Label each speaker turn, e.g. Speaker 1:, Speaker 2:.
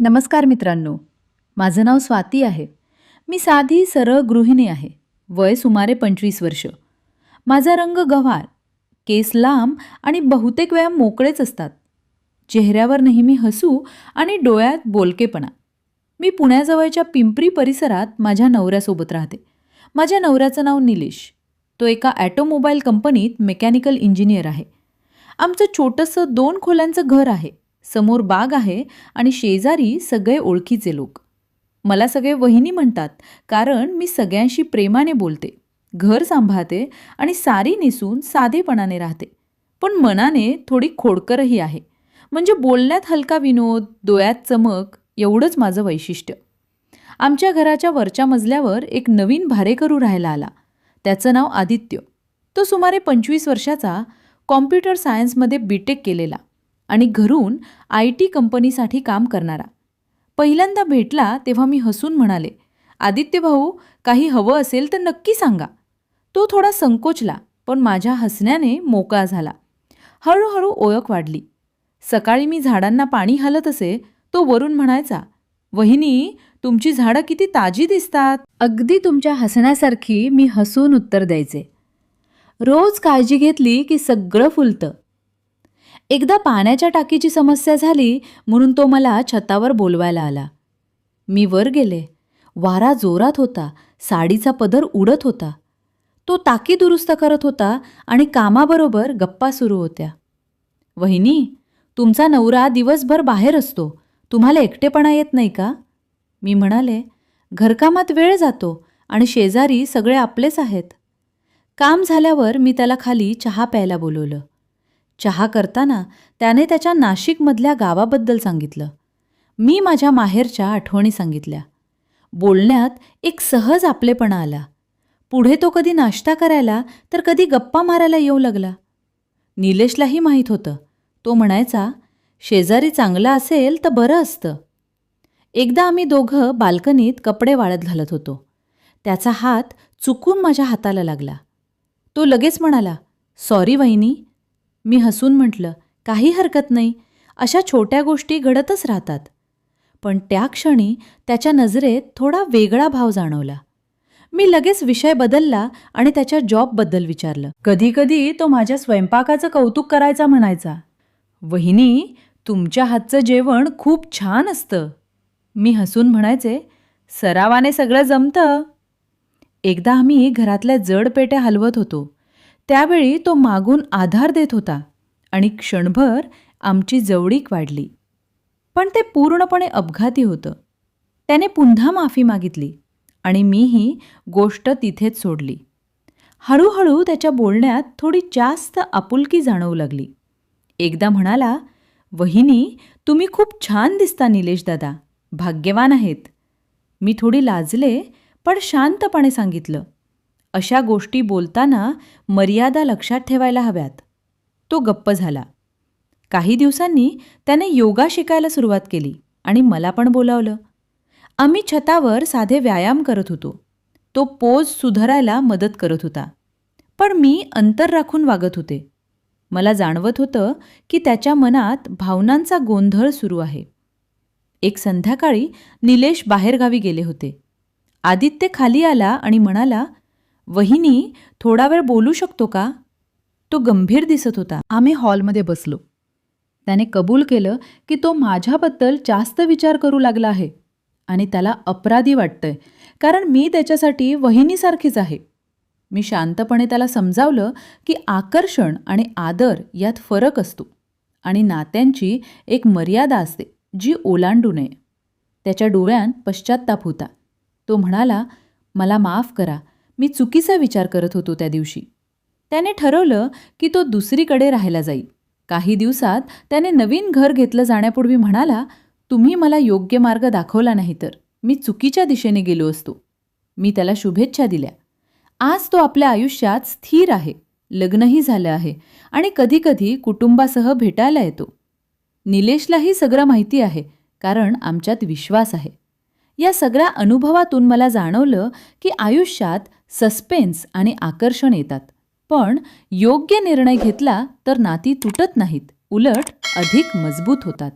Speaker 1: नमस्कार मित्रांनो. माझं नाव स्वाती आहे. मी साधी सरळ गृहिणी आहे. वय सुमारे पंचवीस वर्ष. माझा रंग गवार केस लांब आणि बहुतेक वेळा मोकळेच असतात. चेहऱ्यावर नेहमी हसू आणि डोळ्यात बोलकेपणा. मी पुण्याजवळच्या पिंपरी परिसरात माझ्या नवऱ्यासोबत राहते. माझ्या नवऱ्याचं नाव निलेश. तो एका ॲटोमोबाईल कंपनीत मेकॅनिकल इंजिनियर आहे. आमचं छोटंसं दोन खोल्यांचं घर आहे. समोर बाग आहे आणि शेजारी सगळे ओळखीचे लोक. मला सगळे वहिनी म्हणतात कारण मी सगळ्यांशी प्रेमाने बोलते घर सांभाळते आणि सारी नेसून साधेपणाने राहते. पण मनाने थोडी खोडकरही आहे. म्हणजे बोलण्यात हलका विनोद डोळ्यात चमक एवढंच माझं वैशिष्ट्य. आमच्या घराच्या वरच्या मजल्यावर एक नवीन भारेकरू राहायला आला. त्याचं नाव आदित्य. तो सुमारे पंचवीस वर्षाचा कॉम्प्युटर सायन्समध्ये बी टेक केलेला. आणि घरून आय टी कंपनीसाठी काम करणारा. पहिल्यांदा भेटला तेव्हा मी हसून म्हणाले आदित्य भाऊ काही हवं असेल तर नक्की सांगा. तो थोडा संकोचला पण माझ्या हसण्याने मोकळा झाला. हळूहळू ओळख वाढली. सकाळी मी झाडांना पाणी हलत असे तो वरून म्हणायचा. वहिनी तुमची झाडं किती ताजी दिसतात. अगदी तुमच्या हसण्यासारखी मी हसून उत्तर द्यायचे. रोज काळजी घेतली की सगळं फुलतं. एकदा पाण्याच्या टाकीची समस्या झाली म्हणून तो मला छतावर बोलवायला आला. मी वर गेले. वारा जोरात होता. साडीचा पदर उडत होता. तो टाकी दुरुस्त करत होता आणि कामाबरोबर गप्पा सुरू होत्या. वहिनी तुमचा नवरा दिवसभर बाहेर असतो. तुम्हाला एकटेपणा येत नाही का? मी म्हणाले घरकामात वेळ जातो आणि शेजारी सगळे आपलेच आहेत. काम झाल्यावर मी त्याला खाली चहा प्यायला बोलवलं. चहा करताना त्याने त्याच्या नाशिकमधल्या गावाबद्दल सांगितलं. मी माझ्या माहेरच्या आठवणी सांगितल्या. बोलण्यात एक सहज आपलेपणा आला. पुढे तो कधी नाश्ता करायला तर कधी गप्पा मारायला येऊ लागला. निलेशलाही माहीत होतं. तो म्हणायचा शेजारी चांगला असेल तर बरं असतं. एकदा आम्ही दोघं बाल्कनीत कपडे वाळत घालत होतो. त्याचा हात चुकून माझ्या हाताला लागला. तो लगेच म्हणाला सॉरी वहिनी मी हसून म्हटलं काही हरकत नाही. अशा छोट्या गोष्टी घडतच राहतात. पण त्या क्षणी त्याच्या नजरेत थोडा वेगळा भाव जाणवला. मी लगेच विषय बदलला आणि त्याच्या जॉबबद्दल विचारलं. कधीकधी तो माझ्या स्वयंपाकाचं कौतुक करायचा म्हणायचा. वहिनी तुमच्या हातचं जेवण खूप छान असतं. मी हसून म्हणायचे सरावाने सगळं जमतं. एकदा आम्ही घरातल्या जड पेट्या हलवत होतो. त्यावेळी तो मागून आधार देत होता आणि क्षणभर आमची जवळीक वाढली. पण ते पूर्णपणे अपघाती होतं. त्याने पुन्हा माफी मागितली आणि मीही गोष्ट तिथेच सोडली. हळूहळू त्याच्या बोलण्यात थोडी जास्त आपुलकी जाणवू लागली. एकदा म्हणाला वहिनी तुम्ही खूप छान दिसता निलेश दादा. भाग्यवान आहेत. मी थोडी लाजले पण शांतपणे सांगितलं अशा गोष्टी बोलताना मर्यादा लक्षात ठेवायला हव्यात. तो गप्प झाला. काही दिवसांनी त्याने योगा शिकायला सुरुवात केली आणि मला पण बोलावलं. आम्ही छतावर साधे व्यायाम करत होतो. तो पोज सुधारायला मदत करत होता. पण मी अंतर राखून वागत होते. मला जाणवत होतं की त्याच्या मनात भावनांचा गोंधळ सुरू आहे. एक संध्याकाळी निलेश बाहेरगावी गेले होते. आदित्य खाली आला आणि म्हणाला वहिनी थोडा वेळ बोलू शकतो का? तो गंभीर दिसत होता. आम्ही हॉलमध्ये बसलो. त्याने कबूल केलं की तो माझ्याबद्दल जास्त विचार करू लागला आहे आणि त्याला अपराधी वाटतंय. कारण मी त्याच्यासाठी वहिनीसारखीच आहे. मी शांतपणे त्याला समजावलं की आकर्षण आणि आदर यात फरक असतो आणि नात्यांची एक मर्यादा असते जी ओलांडू नये. त्याच्या डोळ्यात पश्चात्ताप होता. तो म्हणाला मला माफ करा. मी चुकीचा विचार करत होतो त्या दिवशी. त्याने ठरवलं की तो दुसरीकडे राहायला जाईल. काही दिवसात त्याने नवीन घर घेतलं जाण्यापूर्वी म्हणाला तुम्ही मला योग्य मार्ग दाखवला नाही तर. मी चुकीच्या दिशेने गेलो असतो. मी त्याला शुभेच्छा दिल्या. आज तो आपल्या आयुष्यात स्थिर आहे लग्नही झालं आहे आणि कधीकधी कुटुंबासह भेटायला येतो. निलेशलाही सगळं माहिती आहे कारण आमच्यात विश्वास आहे. या सगळ्या अनुभवातून मला जाणवलं की आयुष्यात सस्पेन्स आणि आकर्षण येतात. पण योग्य निर्णय घेतला तर नाती तुटत नाहीत. उलट अधिक मजबूत होतात.